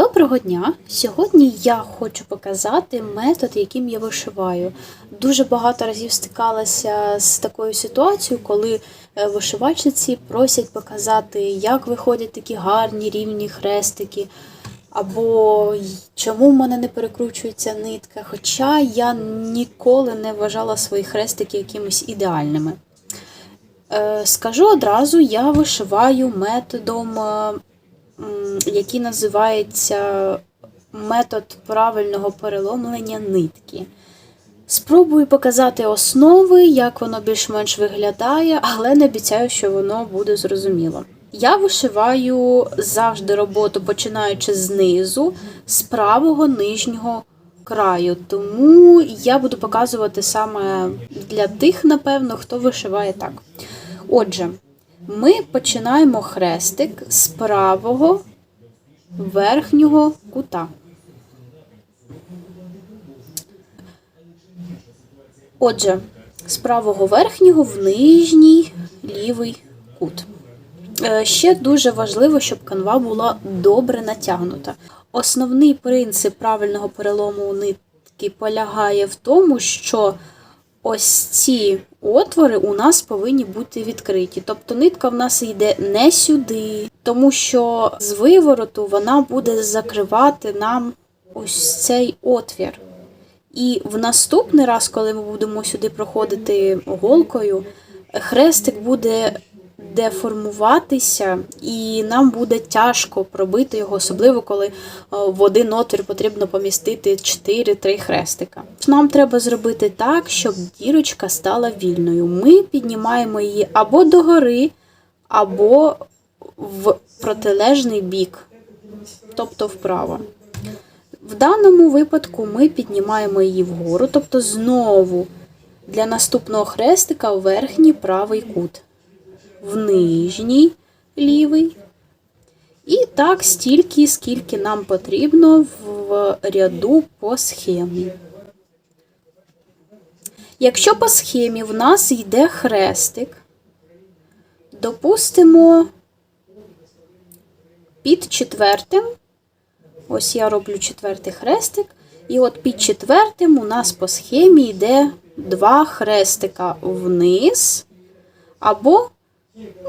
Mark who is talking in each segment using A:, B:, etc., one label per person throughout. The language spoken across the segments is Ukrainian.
A: Доброго дня! Сьогодні я хочу показати метод, яким я вишиваю. Дуже багато разів стикалася з такою ситуацією, коли е, вишивальщиці просять показати, як виходять такі гарні рівні хрестики, або чому в мене не перекручується нитка. Хоча я ніколи не вважала свої хрестики якимись ідеальними. Е, Скажу одразу, я вишиваю методом, е, який називається метод правильного переломлення нитки. Спробую показати основи, як воно більш-менш виглядає, але не обіцяю, що воно буде зрозуміло. Я вишиваю завжди роботу, починаючи знизу, з правого нижнього краю. Тому я буду показувати саме для тих, напевно, хто вишиває так. Отже, ми починаємо хрестик з правого верхнього кута. Отже, з правого верхнього в нижній лівий кут. Е, Ще дуже важливо, щоб канва була добре натягнута. Основний принцип правильного перелому нитки полягає в тому, що ось ці отвори у нас повинні бути відкриті. Тобто нитка в нас йде не сюди, тому що з вивороту вона буде закривати нам ось цей отвір. І в наступний раз, коли ми будемо сюди проходити голкою, хрестик буде деформуватися, і нам буде тяжко пробити його, особливо коли е, в один отвір потрібно помістити 4-3 хрестика. Нам треба зробити так, щоб дірочка стала вільною. Ми піднімаємо її або догори, або в протилежний бік, тобто вправо. В даному випадку ми піднімаємо її вгору, тобто знову для наступного хрестика в верхній правий кут, в нижній лівий. І так стільки, скільки нам потрібно в ряду по схемі. Якщо по схемі в нас йде хрестик, допустимо під четвертим Ось я роблю четвертий хрестик, і от під четвертим у нас по схемі йде два хрестика вниз, або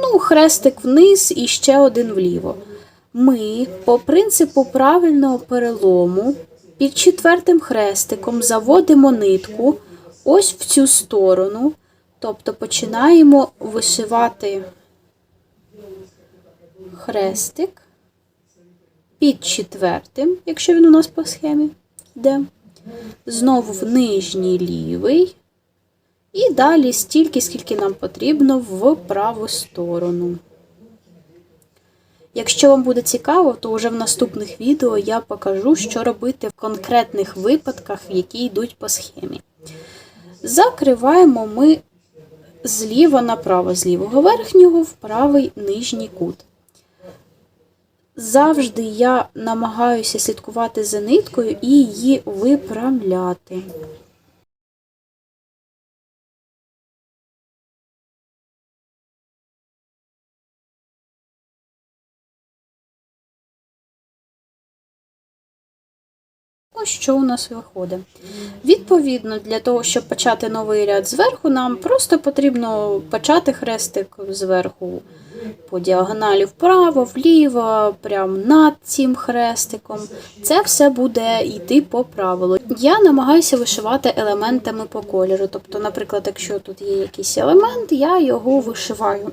A: ну, хрестик вниз і ще один вліво. Ми по принципу правильного перелому під четвертим хрестиком заводимо нитку ось в цю сторону, тобто починаємо вишивати хрестик під четвертим, якщо він у нас по схемі йде. Знову в нижній лівий. І далі стільки, скільки нам потрібно в праву сторону. Якщо вам буде цікаво, то вже в наступних відео я покажу, що робити в конкретних випадках, які йдуть по схемі. Закриваємо ми зліва направо, з лівого верхнього в правий нижній кут. Завжди я намагаюся слідкувати за ниткою і її виправляти. Що у нас виходить. Відповідно, для того, щоб почати новий ряд зверху, нам просто потрібно почати хрестик зверху по діагоналі вправо, вліво, прямо над цим хрестиком. Це все буде йти по правилу. Я намагаюся вишивати елементами по кольору. Тобто, наприклад, якщо тут є якийсь елемент, я його вишиваю.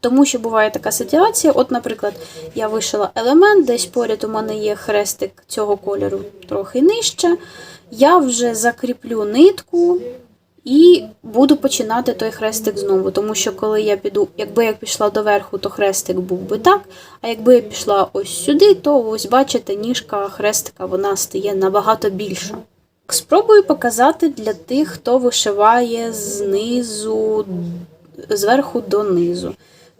A: Тому що буває така ситуація, от, наприклад, я вишила елемент, десь поряд у мене є хрестик цього кольору трохи нижче. Я вже закріплю нитку і буду починати той хрестик знову. Тому що, коли я піду, якби я пішла доверху, то хрестик був би так. А якби я пішла ось сюди, то ось бачите, ніжка хрестика вона стає набагато більша. Спробую показати для тих, хто вишиває знизу, зверху донизу.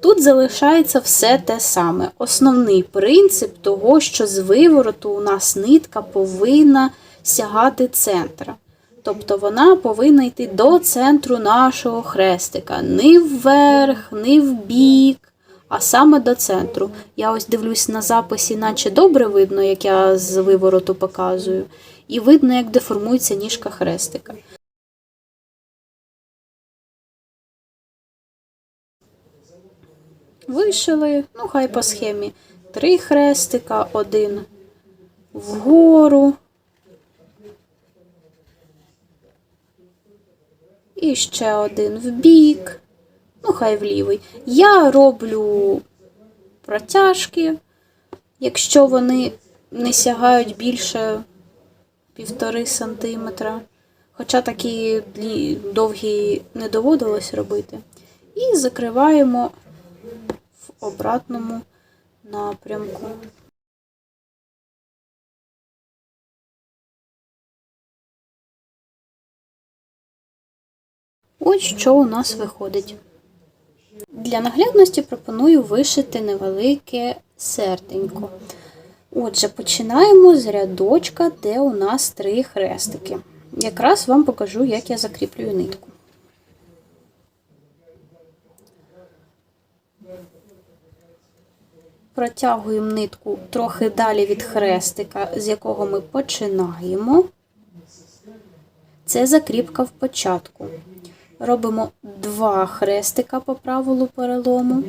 A: Тут залишається все те саме. Основний принцип того, що з вивороту у нас нитка повинна сягати центра. Тобто вона повинна йти до центру нашого хрестика. Не вверх, не в бік, а саме до центру. Я ось дивлюсь на записі, наче добре видно, як я з вивороту показую, і видно, як деформується ніжка хрестика. Вишили, ну хай по схемі. Три хрестика, один вгору. І ще один в бік. Ну, хай в лівий. Я роблю протяжки, якщо вони не сягають більше півтори сантиметра. Хоча такі довгі не доводилось робити. І закриваємо обратному напрямку. Ось що у нас виходить. Для наглядності пропоную вишити невелике серденько. Отже, починаємо з рядочка, де у нас три хрестики. Якраз вам покажу, як я закріплюю нитку. Протягуємо нитку трохи далі від хрестика, з якого ми починаємо. Це закріпка в початку. Робимо два хрестика по правилу перелому.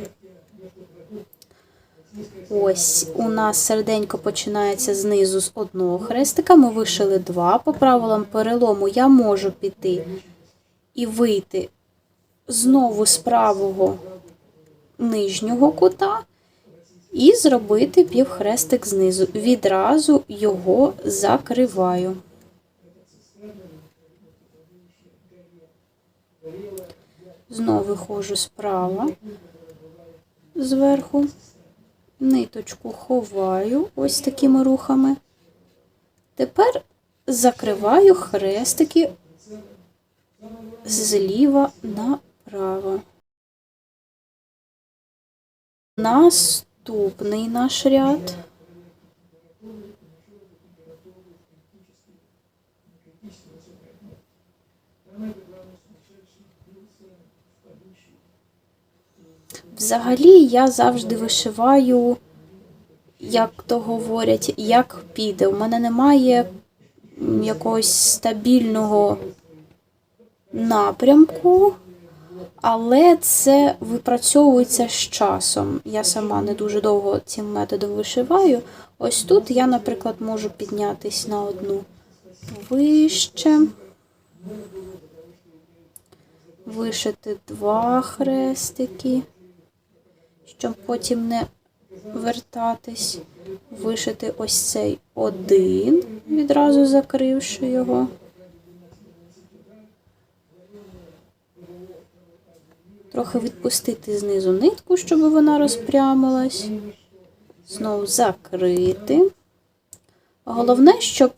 A: Ось у нас серденько починається знизу з одного хрестика. Ми вишили два. По правилам перелому я можу піти і вийти знову з правого нижнього кута і зробити півхрестик знизу. Відразу його закриваю. Знову виходжу справа, зверху, ниточку ховаю ось такими рухами. Тепер закриваю хрестики зліва направо. Наступний наш ряд. Взагалі я завжди вишиваю, як то говорять, як піде. У мене немає якогось стабільного напрямку, але це випрацьовується з часом. Я сама не дуже довго цим методом вишиваю. Ось тут я, наприклад, можу піднятись на одну вище. Вишити два хрестики щоб потім не вертатись, вишити ось цей один, відразу закривши його. Трохи відпустити знизу нитку, щоб вона розпрямилась. Знову закрити. Головне, щоб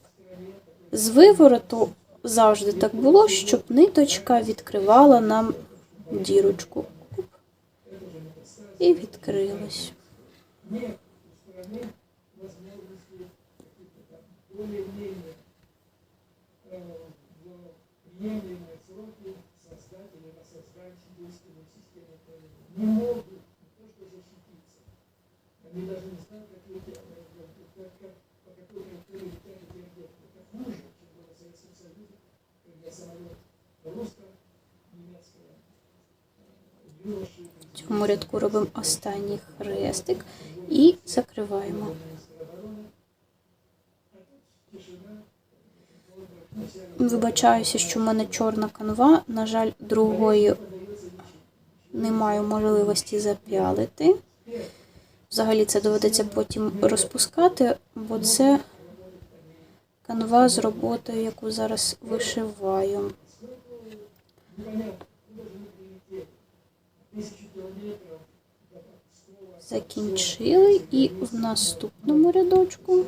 A: з вивороту завжди так було, щоб ниточка відкривала нам дірочку і відкрилось. В цьому рядку робимо останній хрестик і закриваємо. Вибачаюся, що в мене чорна канва. На жаль, другої не маю можливості зап'ялити. Взагалі це доведеться потім розпускати, бо це канва з роботою, яку зараз вишиваю. Закінчили і в наступному рядочку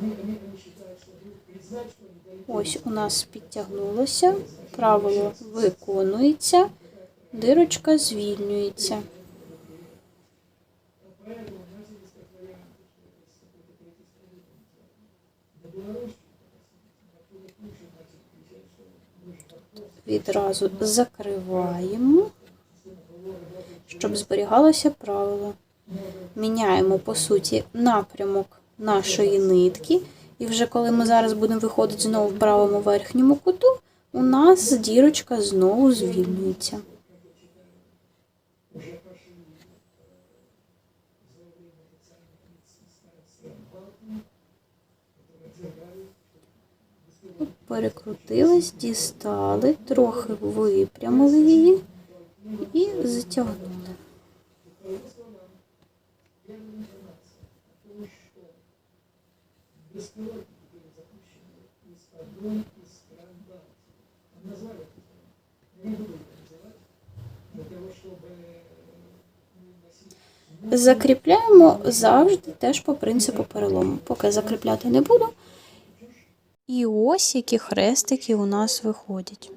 A: ось у нас підтягнулося, правило виконується, дирочка звільнюється. Відразу закриваємо, щоб зберігалося правило. міняємо, по суті, напрямок нашої нитки. І вже коли ми зараз будемо виходити знову в правому верхньому куту, у нас дірочка знову звільнюється. Перекрутились, дістали, трохи випрямили її і затягнули. Закріпляємо завжди теж по принципу перелому. Поки закріпляти не буду. І ось які хрестики у нас виходять.